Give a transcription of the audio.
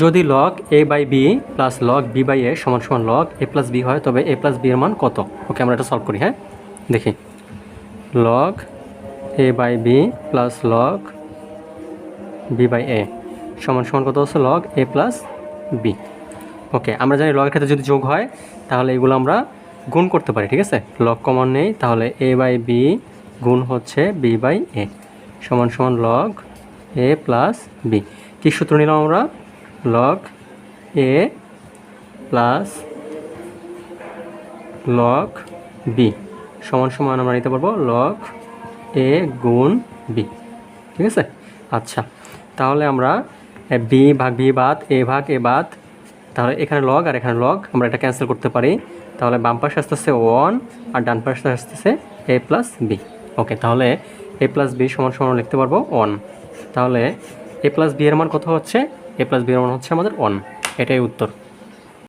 যদি log A by B plus log B by A সমান সমান লগ এ plus B হয়, তবে এ প্লাস বি এর মান কত? ওকে আমরা এটা সলভ করি হ্যাঁ? দেখি। Log A by B plus log B by A সমান সমান কত হচ্ছে? Log A plus B okay আমরা জানি লগের ক্ষেত্রে যদি যোগ হয়, তাহলে এগুলো আমরা গুণ করতে পারি, ঠিক আছে? লগ কমন নেই, তাহলে এ বাই বি গুণ হচ্ছে বি বাই এ সমান সমান লগ এ প্লাস বি কী সূত্র নিলাম আমরা? Log A plus log B সমান সমান আমরা নিতে পারব লগ এ গুণ বি ঠিক আছে? আচ্ছা তাহলে আমরা বি ভাগ বি বাদ এ ভাগ এ বাদ, তাহলে এখানে লগ আর এখানে লগ আমরা এটা ক্যান্সেল করতে পারি। তাহলে বাম পাশে আসতেছে ওয়ান আর ডান পাশে আসতেছে এ প্লাস বি ওকে তাহলে এ প্লাস বি সমান সমান লিখতে পারব ওয়ান তাহলে এ প্লাস বি এর মান কত হচ্ছে? এ প্লাস বি হচ্ছে আমাদের ওয়ান এটাই উত্তর।